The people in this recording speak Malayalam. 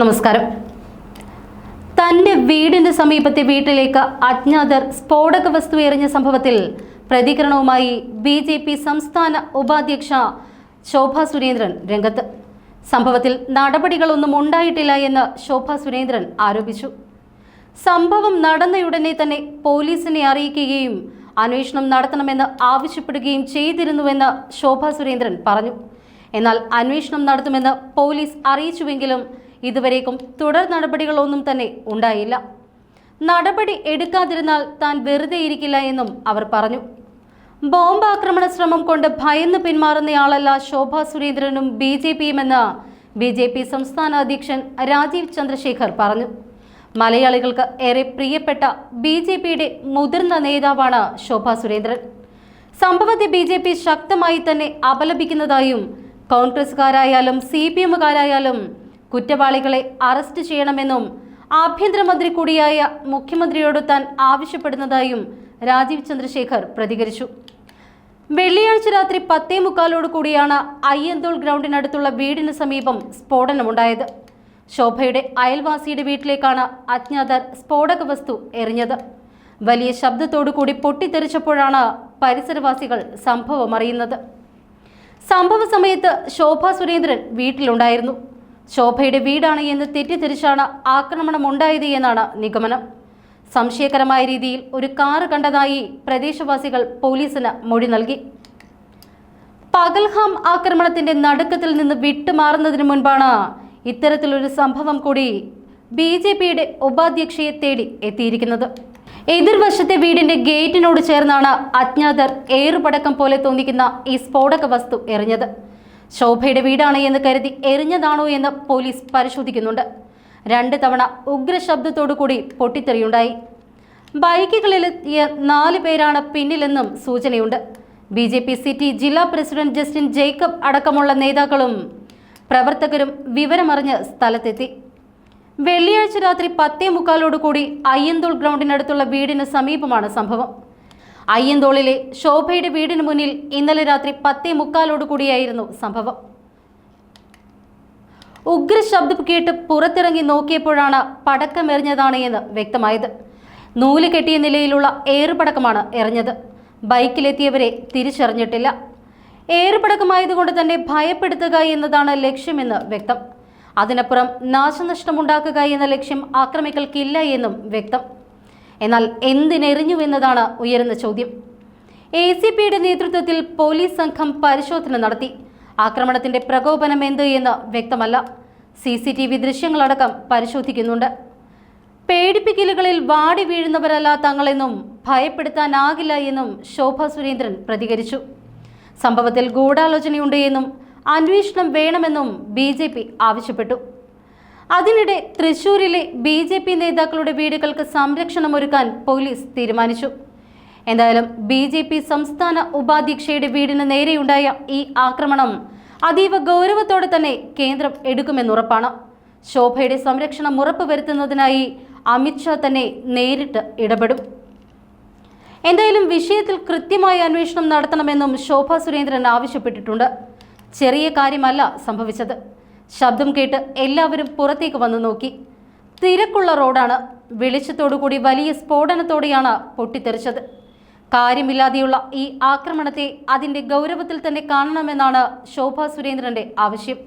നമസ്കാരം. തന്റെ വീടിന്റെ സമീപത്തെ വീട്ടിലേക്ക് അജ്ഞാതർ സ്ഫോടക വസ്തു എറിഞ്ഞ സംഭവത്തിൽ പ്രതികരണവുമായി ബി ജെ പി സംസ്ഥാന ഉപാധ്യക്ഷ ശോഭ സുരേന്ദ്രൻ രംഗത്ത്. സംഭവത്തിൽ നടപടികളൊന്നും ഉണ്ടായിട്ടില്ല എന്ന് ശോഭ സുരേന്ദ്രൻ ആരോപിച്ചു. സംഭവം നടന്നയുടനെ തന്നെ പോലീസിനെ അറിയിക്കുകയും അന്വേഷണം നടത്തണമെന്ന് ആവശ്യപ്പെടുകയും ചെയ്തിരുന്നുവെന്ന് ശോഭ സുരേന്ദ്രൻ പറഞ്ഞു. എന്നാൽ അന്വേഷണം നടത്തുമെന്ന് പോലീസ് അറിയിച്ചുവെങ്കിലും ഇതുവരേക്കും തുടർ നടപടികളൊന്നും തന്നെ ഉണ്ടായില്ല. നടപടി എടുക്കാതിരുന്നാൽ താൻ വെറുതെ ഇരിക്കില്ല എന്നും അവർ പറഞ്ഞു. ബോംബ് ആക്രമണ ശ്രമം കൊണ്ട് ഭയന്ന് പിന്മാറുന്നയാളല്ല ശോഭ സുരേന്ദ്രനും ബി ജെ പിയുമെന്ന് ബി ജെ പി സംസ്ഥാന അധ്യക്ഷൻ രാജീവ് ചന്ദ്രശേഖർ പറഞ്ഞു. മലയാളികൾക്ക് ഏറെ പ്രിയപ്പെട്ട ബി ജെ പിയുടെ മുതിർന്ന നേതാവാണ് ശോഭ സുരേന്ദ്രൻ. സംഭവത്തെ ബി ജെ പി ശക്തമായി തന്നെ അപലപിക്കുന്നതായും കോൺഗ്രസ്സുകാരായാലും സി പി എമ്മുകാരായാലും കുറ്റവാളികളെ അറസ്റ്റ് ചെയ്യണമെന്നും ആഭ്യന്തരമന്ത്രി കൂടിയായ മുഖ്യമന്ത്രിയോട് താൻ ആവശ്യപ്പെടുന്നതായും രാജീവ് ചന്ദ്രശേഖർ പ്രതികരിച്ചു. വെള്ളിയാഴ്ച രാത്രി പത്തേ മുക്കാലോട് കൂടിയാണ് അയ്യന്തോൾ ഗ്രൗണ്ടിനടുത്തുള്ള വീടിന് സമീപം സ്ഫോടനമുണ്ടായത്. ശോഭയുടെ അയൽവാസിയുടെ വീട്ടിലേക്കാണ് അജ്ഞാതർ സ്ഫോടക വസ്തു എറിഞ്ഞത്. വലിയ ശബ്ദത്തോടു കൂടി പൊട്ടിത്തെറിച്ചപ്പോഴാണ് പരിസരവാസികൾ സംഭവം അറിയുന്നത്. സംഭവ സമയത്ത് ശോഭ സുരേന്ദ്രൻ വീട്ടിലുണ്ടായിരുന്നു. ശോഭയുടെ വീടാണ് എന്ന് തെറ്റിദ്ധരിച്ചാണ് ആക്രമണം ഉണ്ടായത് എന്നാണ് നിഗമനം. സംശയകരമായ രീതിയിൽ ഒരു കാറ് കണ്ടതായി പ്രദേശവാസികൾ പോലീസിന് മൊഴി നൽകി. പകൽഹാം ആക്രമണത്തിന്റെ നടുക്കത്തിൽ നിന്ന് വിട്ടുമാറുന്നതിന് മുൻപാണ് ഇത്തരത്തിലൊരു സംഭവം കൂടി ബി ജെ പിയുടെ ഉപാധ്യക്ഷയെ തേടി എത്തിയിരിക്കുന്നത്. എതിർവശത്തെ വീടിന്റെ ഗേറ്റിനോട് ചേർന്നാണ് അജ്ഞാതർ ഏറുപടക്കം പോലെ തോന്നിക്കുന്ന ഈ സ്ഫോടക വസ്തു എറിഞ്ഞത്. ശോഭയുടെ വീടാണ് എന്ന് കരുതി എറിഞ്ഞതാണോ എന്ന് പോലീസ് പരിശോധിക്കുന്നുണ്ട്. രണ്ട് തവണ ഉഗ്രശബ്ദത്തോടു കൂടി പൊട്ടിത്തെറിയുണ്ടായി. ബൈക്കുകളിലെത്തിയ നാല് പേരാണ് പിന്നിലെന്നും സൂചനയുണ്ട്. ബി ജെ പി സിറ്റി ജില്ലാ പ്രസിഡന്റ് ജസ്റ്റിൻ ജേക്കബ് അടക്കമുള്ള നേതാക്കളും പ്രവർത്തകരും വിവരമറിഞ്ഞ് സ്ഥലത്തെത്തി. വെള്ളിയാഴ്ച രാത്രി പത്തേ മുക്കാലോടുകൂടി അയ്യന്തോൾ ഗ്രൗണ്ടിനടുത്തുള്ള വീടിന് സമീപമാണ് സംഭവം. അയ്യന്തോളിലെ ശോഭയുടെ വീടിന് മുന്നിൽ ഇന്നലെ രാത്രി പത്തേ മുക്കാലോട് കൂടിയായിരുന്നു സംഭവം. ഉഗ്രശബ്ദം കേട്ട് പുറത്തിറങ്ങി നോക്കിയപ്പോഴാണ് പടക്കമെറിഞ്ഞതാണ് എന്ന് വ്യക്തമായത്. നൂൽ കെട്ടിയ നിലയിലുള്ള ഏറുപടക്കമാണ് എറിഞ്ഞത്. ബൈക്കിലെത്തിയവരെ തിരിച്ചറിഞ്ഞിട്ടില്ല. ഏറുപടക്കമായതുകൊണ്ട് തന്നെ ഭയപ്പെടുത്തുക എന്നതാണ് ലക്ഷ്യമെന്ന് വ്യക്തം. അതിനപ്പുറം നാശനഷ്ടമുണ്ടാക്കുക എന്ന ലക്ഷ്യം ആക്രമികൾക്കില്ല എന്നും വ്യക്തം. എന്നാൽ എന്തിനെറിഞ്ഞു എന്നതാണ് ഉയരുന്ന ചോദ്യം. എ സി പിയുടെ നേതൃത്വത്തിൽ പോലീസ് സംഘം പരിശോധന നടത്തി. ആക്രമണത്തിന്റെ പ്രകോപനം എന്ത് എന്ന് വ്യക്തമല്ല. സി സി ടി വി ദൃശ്യങ്ങളടക്കം പരിശോധിക്കുന്നുണ്ട്. പേടിപ്പിക്കലുകളിൽ വാടി വീഴുന്നവരല്ല തങ്ങളെന്നും ഭയപ്പെടുത്താനാകില്ല എന്നും ശോഭ സുരേന്ദ്രൻ പ്രതികരിച്ചു. സംഭവത്തിൽ ഗൂഢാലോചനയുണ്ട് എന്നും അന്വേഷണം വേണമെന്നും ബി ആവശ്യപ്പെട്ടു. അതിനിടെ തൃശൂരിലെ ബി ജെ പി നേതാക്കളുടെ വീടുകൾക്ക് സംരക്ഷണം ഒരുക്കാൻ പോലീസ് തീരുമാനിച്ചു. എന്തായാലും ബി ജെ പി സംസ്ഥാന ഉപാധ്യക്ഷയുടെ വീടിന് നേരെയുണ്ടായ ഈ ആക്രമണം അതീവ ഗൗരവത്തോടെ തന്നെ കേന്ദ്രം എടുക്കുമെന്നുറപ്പാണ്. ശോഭയുടെ സംരക്ഷണം ഉറപ്പുവരുത്തുന്നതിനായി അമിത്ഷാ തന്നെ നേരിട്ട് ഇടപെടും. എന്തായാലും വിഷയത്തിൽ കൃത്യമായ അന്വേഷണം നടത്തണമെന്നും ശോഭ സുരേന്ദ്രൻ ആവശ്യപ്പെട്ടിട്ടുണ്ട്. ചെറിയ കാര്യമല്ല സംഭവിച്ചത്. ശബ്ദം കേട്ട് എല്ലാവരും പുറത്തേക്ക് വന്നു നോക്കി. തിരക്കുള്ള റോഡാണ്. വെളിച്ചത്തോടുകൂടി വലിയ സ്ഫോടനത്തോടെയാണ് പൊട്ടിത്തെറിച്ചത്. കാര്യമില്ലാതെയുള്ള ഈ ആക്രമണത്തെ അതിന്റെ ഗൗരവത്തിൽ തന്നെ കാണണമെന്നാണ് ശോഭ സുരേന്ദ്രന്റെ ആവശ്യം.